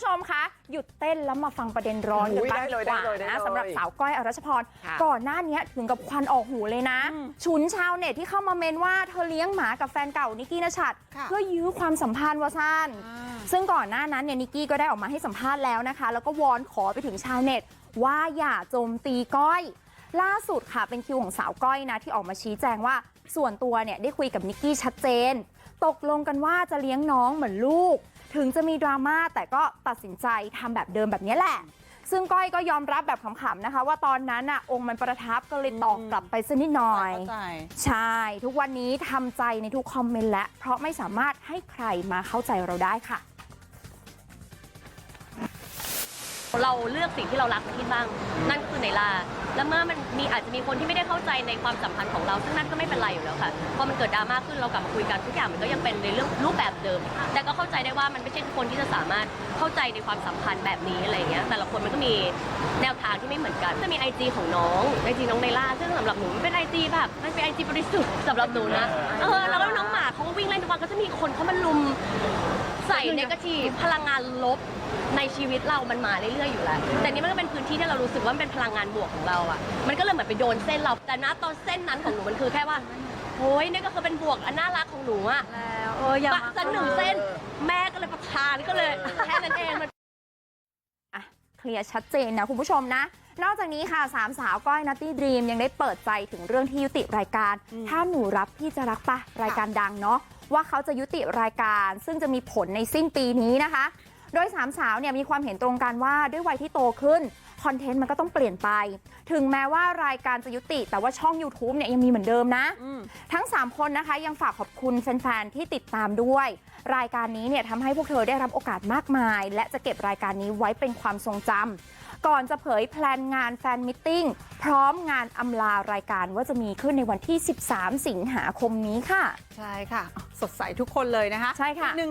ผู้ชมคะหยุดเต้นแล้วมาฟังประเด็นร้อนกันอุ๊ยบ้างได้เลยดีกว่าได้เลยได้นะเลยสำหรับสาวก้อยอรัชพรค่ะก่อนหน้านี้ถึงกับควันออกหูเลยนะ ฉุนชาวเน็ตที่เข้ามาเมนว่าเธอเลี้ยงหมากับแฟนเก่านิกกี้นชัดค่ะเพื่อยื้อความสัมพันธ์วาซันซึ่งก่อนหน้านั้นเนี่ยนิกกี้ก็ได้ออกมาให้สัมภาษณ์แล้วนะคะ แล้วก็วอนขอไปถึงชาวเน็ต ว่าอย่าโจมตีก้อยล่าสุดค่ะเป็นคิวของสาวก้อยนะที่ออกมาชี้แจงว่าส่วนตัวเนี่ยได้คุยกับนิกกี้ชัดเจน ตกลงกันว่าจะเลี้ยงน้องเหมือนลูก ถึงจะมีดราม่าแต่ก็ตัดสินใจทำแบบเดิมแบบนี้แหละ ซึ่งก้อยก็ยอมรับแบบขำๆนะคะ ว่าตอนนั้นน่ะองค์มันประทับก็เลยตอบกลับไปสักนิดหน่อยเข้าใจใช่ ทุกวันนี้ทำใจในทุกคอมเมนต์แล้วเพราะไม่สามารถให้ใครมาเข้าใจเราได้ค่ะเราเลือกสิ่งที่เรารักที่บ้าง นั่นคือในลา แล้วเมื่อมันมีอาจจะมีคนที่ไม่ได้เข้าใจในความสัมพันธ์ของเรา ซึ่งนั่นก็ไม่เป็นไรอยู่แล้วค่ะพอมันเกิดดราม่าขึ้นเรากลับมาคุยกันทุกอย่างมันก็ยังเป็นในเรื่องรูปแบบเดิม แต่ก็เข้าใจได้ว่ามันไม่ใช่ทุกคนที่จะสามารถเข้าใจในความสัมพันธ์แบบนี้อะไรเงี้ยแต่ละคนมันก็มีแนวทางที่ไม่เหมือนกันจะมีไอจีของน้องไอจีน้องในล่าซึ่งสำหรับหนูมันเป็นไอจีแบบมันเป็นไอจีบริสุทธิ์สำหรับหนูนะเออแล้วก็น้องหมาเขาก็วิ่งเล่นทุกวันก็จะมีคนเขามาลุม ใส่ในกทีพลังงานลบในชีวิตเรามันมาเรื่อยๆอยู่แล้ว แต่นี่มันก็เป็นพื้นที่ที่เรารู้สึกว่ามันเป็นพลังงานบวกของเราอะ มันก็เลยเหมือนไปโดนเส้นเรา แต่ณตอนเส้นนั้นของหนูมันคือแค่ว่าโอ้ยนี่ก็คือเป็นบวกอันน่ารักของหนูอะแล้วเอออย่าปะสักหนึ่งเส้น แม่ก็เลยประทานก็เลยแค่นั้นเองมันอะเคลียร์ชัดเจนนะคุณผู้ชมนะ นอกจากนี้ค่ะสามสาวก้อยนัตตี้ดรีมยังได้เปิดใจถึงเรื่องที่ยุติรายการ ถ้าหนูรับพี่จะรักปะรายการดังเนาะว่าเขาจะยุติรายการซึ่งจะมีผลในสิ้นปีนี้นะคะ โดยสามสาวเนี่ยมีความเห็นตรงกันว่าด้วยวัยที่โตขึ้นคอนเทนต์มันก็ต้องเปลี่ยนไป ถึงแม้ว่ารายการจะยุติ แต่ว่าช่อง YouTube เนี่ยยังมีเหมือนเดิมนะ ทั้ง 3 คนนะคะยังฝากขอบคุณแฟน ๆ ที่ติดตามด้วย รายการนี้เนี่ยทำให้พวกเธอได้รับโอกาสมากมาย และจะเก็บรายการนี้ไว้เป็นความทรงจำก่อนจะเผยแพลนงานแฟนมิทติ้งพร้อมงานอำลารายการว่าจะมีขึ้นในวันที่ 13 สิงหาคมนี้ค่ะ ใช่ค่ะ สดใสทุกคนเลยนะคะใช่ค่ะอีกหนึ่ง